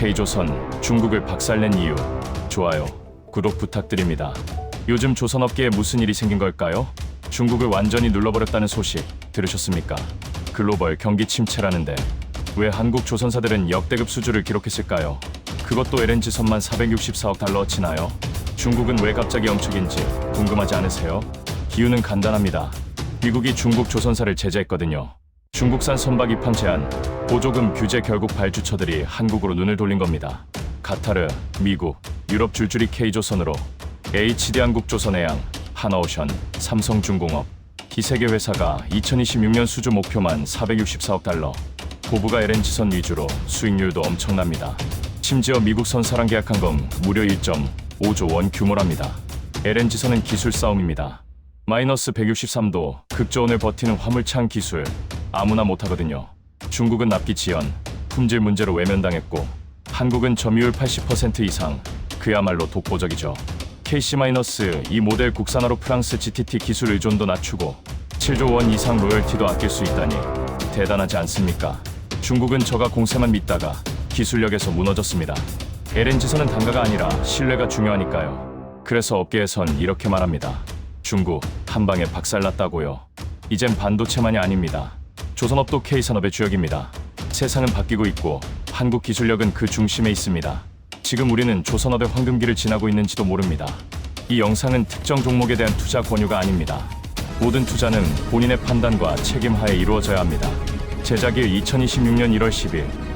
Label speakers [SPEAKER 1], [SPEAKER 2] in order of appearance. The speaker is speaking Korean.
[SPEAKER 1] K조선, 중국을 박살낸 이유. 좋아요, 구독 부탁드립니다. 요즘 조선 업계에 무슨 일이 생긴 걸까요? 중국을 완전히 눌러버렸다는 소식 들으셨습니까? 글로벌 경기 침체라는데 왜 한국 조선사들은 역대급 수주를 기록했을까요? 그것도 LNG선만 464억 달러 치나요? 중국은 왜 갑자기 영축인지 궁금하지 않으세요? 이유는 간단합니다. 미국이 중국 조선사를 제재했거든요. 중국산 선박 입항 제한, 보조금 규제 결국 발주처들이 한국으로 눈을 돌린 겁니다. 카타르, 미국, 유럽 줄줄이 K조선으로 HD 한국 조선해양, 하나오션, 삼성중공업 이 세계 회사가 2026년 수주 목표만 464억 달러. 고부가 LNG선 위주로 수익률도 엄청납니다. 심지어 미국선 사랑 계약한 건 무려 1.5조 원 규모랍니다. LNG선은 기술 싸움입니다. 마이너스 163도 극저온을 버티는 화물창 기술 아무나 못하거든요. 중국은 납기 지연, 품질 문제로 외면당했고 한국은 점유율 80% 이상 그야말로 독보적이죠. KC-이 모델 국산화로 프랑스 GTT 기술 의존도 낮추고 7조 원 이상 로열티도 아낄 수 있다니 대단하지 않습니까? 중국은 저가 공세만 믿다가 기술력에서 무너졌습니다. LNG선은 단가가 아니라 신뢰가 중요하니까요. 그래서 업계에선 이렇게 말합니다. 중국 한 방에 박살났다고요. 이젠 반도체만이 아닙니다. 조선업도 K산업의 주역입니다. 세상은 바뀌고 있고 한국 기술력은 그 중심에 있습니다. 지금 우리는 조선업의 황금기를 지나고 있는지도 모릅니다. 이 영상은 특정 종목에 대한 투자 권유가 아닙니다. 모든 투자는 본인의 판단과 책임하에 이루어져야 합니다. 제작일 2026년 1월 10일